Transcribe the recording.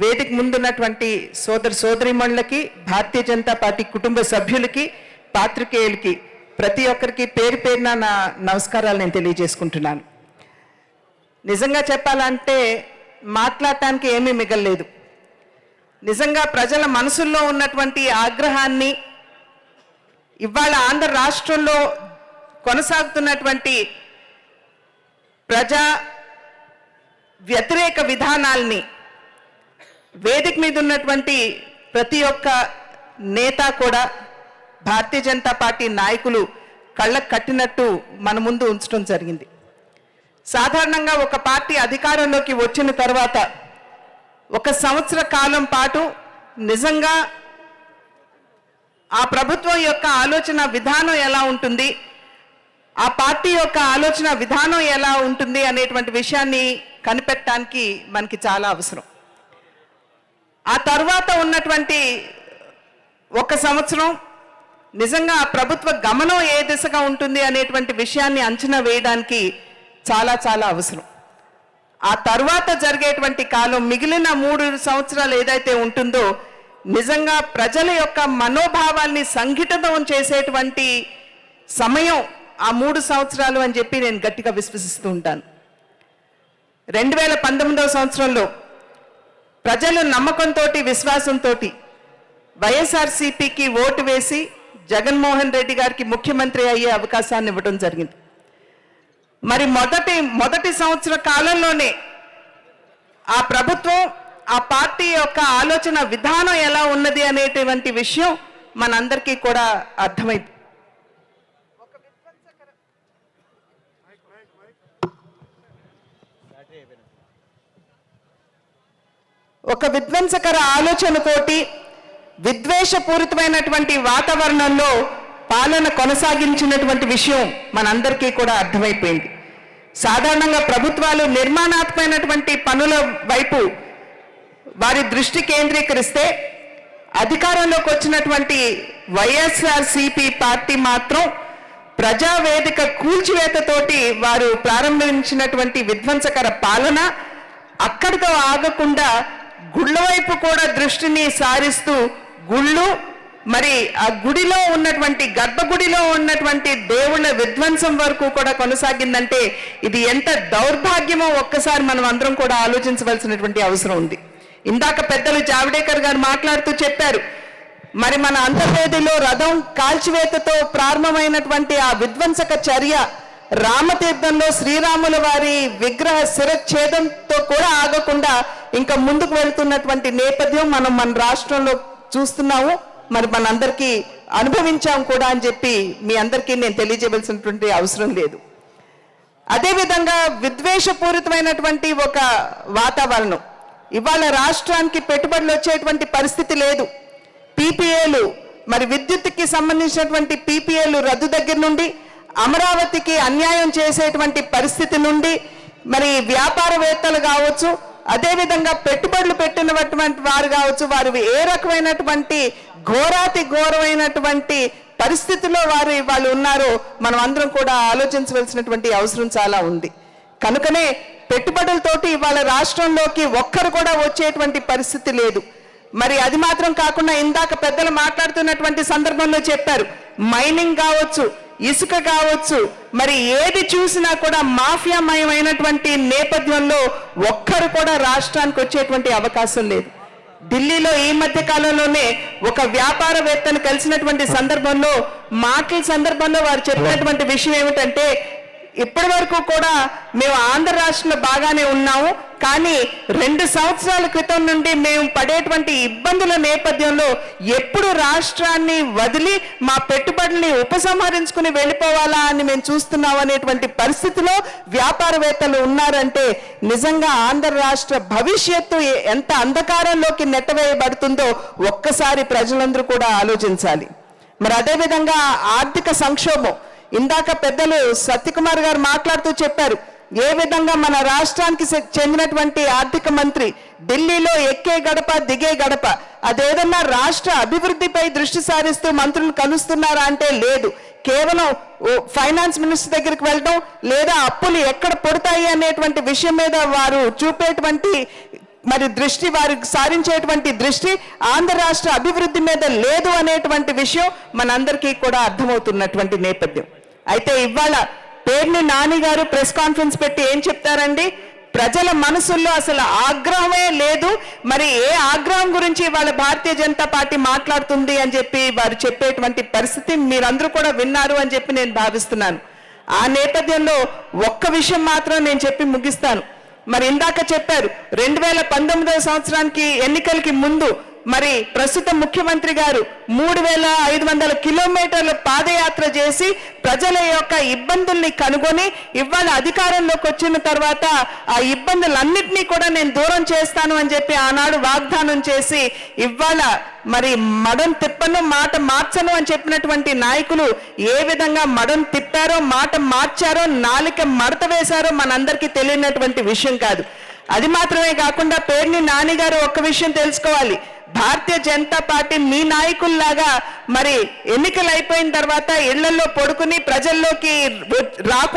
వేదిక ముందున్నటువంటి సోదర సోదరిమణులకి భారతీయ జనతా పార్టీ కుటుంబ సభ్యులకి పాత్రికేయులకి ప్రతి ఒక్కరికి పేరు పేరున నా నమస్కారాలు నేను తెలియజేసుకుంటున్నాను. నిజంగా చెప్పాలంటే మాట్లాడటానికి ఏమీ మిగలలేదు. నిజంగా ప్రజల మనసుల్లో ఉన్నటువంటి ఆగ్రహాన్ని ఇవాళ ఆంధ్ర రాష్ట్రంలో కొనసాగుతున్నటువంటి ప్రజా వ్యతిరేక విధానాల్ని వేదిక మీద ఉన్నటువంటి ప్రతి ఒక్క నేత కూడా భారతీయ జనతా పార్టీ నాయకులు కళ్ళకు కట్టినట్టు మన ముందు ఉంచడం జరిగింది. సాధారణంగా ఒక పార్టీ అధికారంలోకి వచ్చిన తర్వాత ఒక సంవత్సర కాలం పాటు నిజంగా ఆ ప్రభుత్వం యొక్క ఆలోచన విధానం ఎలా ఉంటుంది ఆ పార్టీ యొక్క ఆలోచన విధానం ఎలా ఉంటుంది అనేటువంటి విషయాన్ని కనిపెట్టడానికి మనకి చాలా అవసరం. ఆ తర్వాత ఉన్నటువంటి ఒక సంవత్సరం నిజంగా ఆ ప్రభుత్వ గమనం ఏ దిశగా ఉంటుంది అనేటువంటి విషయాన్ని అంచనా వేయడానికి చాలా చాలా అవసరం. ఆ తర్వాత జరిగేటువంటి కాలం మిగిలిన మూడు సంవత్సరాలు ఏదైతే ఉంటుందో నిజంగా ప్రజల యొక్క మనోభావాల్ని సంఘటితం చేసేటువంటి సమయం ఆ మూడు సంవత్సరాలు అని చెప్పి నేను గట్టిగా విశ్వసిస్తూ ఉంటాను. రెండు వేల పంతొమ్మిదవ సంవత్సరంలో ప్రజలు నమ్మకంతో విశ్వాసంతో వైఎస్ఆర్సీపీకి ఓటు వేసి జగన్మోహన్ రెడ్డి గారికి ముఖ్యమంత్రి అయ్యే అవకాశాన్ని ఇవ్వడం జరిగింది. మరి మొదటి మొదటి సంవత్సర కాలంలోనే ఆ ప్రభుత్వం ఆ పార్టీ యొక్క ఆలోచన విధానం ఎలా ఉన్నది అనేటువంటి విషయం మనందరికీ కూడా అర్థమైంది. ఒక విధ్వంసకర ఆలోచనతోటి విద్వేషపూరితమైనటువంటి వాతావరణంలో పాలన కొనసాగించినటువంటి విషయం మనందరికీ కూడా అర్థమైపోయింది. సాధారణంగా ప్రభుత్వాలు నిర్మాణాత్మకమైనటువంటి పనుల వైపు వారి దృష్టి కేంద్రీకరిస్తే అధికారంలోకి వచ్చినటువంటి వైఎస్ఆర్సిపి పార్టీ మాత్రం ప్రజావేదిక కూల్చివేతతోటి వారు ప్రారంభించినటువంటి విధ్వంసకర పాలన అక్కడితో ఆగకుండా గుళ్ళ వైపు కూడా దృష్టిని సారిస్తూ గుళ్ళు మరి ఆ గుడిలో ఉన్నటువంటి గర్భగుడిలో ఉన్నటువంటి దేవుళ్ళ విధ్వంసం వరకు కూడా కొనసాగిందంటే ఇది ఎంత దౌర్భాగ్యమో ఒక్కసారి మనం అందరం కూడా ఆలోచించవలసినటువంటి అవసరం ఉంది. ఇందాక పెద్దలు జావడేకర్ గారు మాట్లాడుతూ చెప్పారు మరి మన అంతర్వేదిలో రథం కాల్చివేతతో ప్రారంభమైనటువంటి ఆ విధ్వంసక చర్య రామతీర్థంలో శ్రీరాముల వారి విగ్రహ శిరఛేదంతో కూడా ఆగకుండా ఇంకా ముందుకు వెళ్తున్నటువంటి నేపథ్యం మనం మన రాష్ట్రంలో చూస్తున్నాము. మరి మనందరికీ అనుభవించాం కూడా అని చెప్పి మీ అందరికీ నేను తెలియజేయవలసినటువంటి అవసరం లేదు. అదేవిధంగా విద్వేషపూరితమైనటువంటి ఒక వాతావరణం. ఇవాళ రాష్ట్రానికి పెట్టుబడులు వచ్చేటువంటి పరిస్థితి లేదు. పీపీఏలు మరి విద్యుత్కి సంబంధించినటువంటి పీపీఏలు రద్దు దగ్గర నుండి అమరావతికి అన్యాయం చేసేటువంటి పరిస్థితి నుండి మరి వ్యాపారవేత్తలు కావచ్చు అదేవిధంగా పెట్టుబడులు పెట్టినటువంటి వారు కావచ్చు వారు ఏ రకమైనటువంటి ఘోరాతి ఘోరమైనటువంటి పరిస్థితిలో వారు వాళ్ళు ఉన్నారో మనం అందరం కూడా ఆలోచించవలసినటువంటి అవసరం చాలా ఉంది. కనుకనే పెట్టుబడులతోటి ఇవాళ రాష్ట్రంలోకి ఒక్కరు కూడా వచ్చేటువంటి పరిస్థితి లేదు. మరి అది మాత్రం కాకుండా ఇందాక పెద్దలు మాట్లాడుతున్నటువంటి సందర్భంలో చెప్పారు మైనింగ్ కావచ్చు ఇసుక కావచ్చు. మరి ఏది చూసినా కూడా మాఫియామయమైనటువంటి నేపథ్యంలో ఒక్కరు కూడా రాష్ట్రానికి వచ్చేటువంటి అవకాశం లేదు. ఢిల్లీలో ఈ మధ్య కాలంలోనే ఒక వ్యాపారవేత్తను కలిసినటువంటి సందర్భంలో మాటల సందర్భంలో వారు చెప్పినటువంటి విషయం ఏమిటంటే ఇప్పటి వరకు కూడా మేము ఆంధ్ర రాష్ట్రంలో బాగానే ఉన్నాము. కానీ రెండు సంవత్సరాల క్రితం నుండి మేము పడేటువంటి ఇబ్బందుల నేపథ్యంలో ఎప్పుడు రాష్ట్రాన్ని వదిలి మా పెట్టుబడుల్ని ఉపసంహరించుకుని వెళ్ళిపోవాలా అని మేము చూస్తున్నాం అనేటువంటి పరిస్థితిలో వ్యాపారవేత్తలు ఉన్నారంటే నిజంగా ఆంధ్ర రాష్ట్ర భవిష్యత్తు ఎంత అంధకారంలోకి నెట్టవేయబడుతుందో ఒక్కసారి ప్రజలందరూ కూడా ఆలోచించాలి. మరి అదేవిధంగా ఆర్థిక సంక్షోభం. ఇందాక పెద్దలు సత్యకుమార్ గారు మాట్లాడుతూ చెప్పారు ఏ విధంగా మన రాష్ట్రానికి చెందినటువంటి ఆర్థిక మంత్రి ఢిల్లీలో ఎక్కే గడప దిగే గడప అదేదన్నా రాష్ట్ర అభివృద్ధిపై దృష్టి సారిస్తూ మంత్రులు కలుస్తున్నారా అంటే లేదు. కేవలం ఫైనాన్స్ మినిస్టర్ దగ్గరికి వెళ్ళడం లేదా అప్పులు ఎక్కడ పుడతాయి అనేటువంటి విషయం మీద వారు చూపేటువంటి మరి దృష్టి వారికి సారించేటువంటి దృష్టి ఆంధ్ర రాష్ట్ర అభివృద్ధి మీద లేదు అనేటువంటి విషయం మనందరికీ కూడా అర్థమవుతున్నటువంటి నేపథ్యం. అయితే ఇవాళ పేర్ని నాని గారు ప్రెస్ కాన్ఫరెన్స్ పెట్టి ఏం చెప్తారండి? ప్రజల మనసుల్లో అసలు ఆగ్రహమే లేదు. మరి ఏ ఆగ్రహం గురించి వాళ్ళ భారతీయ జనతా పార్టీ మాట్లాడుతుంది అని చెప్పి వారు చెప్పేటువంటి పరిస్థితి మీరందరూ కూడా విన్నారు అని చెప్పి నేను భావిస్తున్నాను. ఆ నేపథ్యంలో ఒక్క విషయం మాత్రం నేను చెప్పి ముగిస్తాను. మరి ఇందాక చెప్పారు రెండు వేల పంతొమ్మిదవ సంవత్సరానికి ఎన్నికలకి ముందు మరి ప్రస్తుత ముఖ్యమంత్రి గారు మూడు వేల ఐదు వందల కిలోమీటర్ల పాదయాత్ర చేసి ప్రజల యొక్క ఇబ్బందుల్ని కనుగొని ఇవాళ అధికారంలోకి వచ్చిన తర్వాత ఆ ఇబ్బందులన్నింటినీ కూడా నేను దూరం చేస్తాను అని చెప్పి ఆనాడు వాగ్దానం చేసి ఇవాళ మరి మడం తిప్పను మాట మార్చను అని చెప్పినటువంటి నాయకులు ఏ విధంగా మడం తిప్పారో మాట మార్చారో నాలిక మడత వేశారో మనందరికీ తెలియనటువంటి విషయం కాదు. అది మాత్రమే కాకుండా పేర్ని నాని గారు ఒక్క విషయం తెలుసుకోవాలి. భారతీయ జనతా పార్టీ మీ నాయకుల్లాగా మరి ఎన్నికలు అయిపోయిన తర్వాత ఇళ్ళలో పడుకుని ప్రజల్లోకి రాకు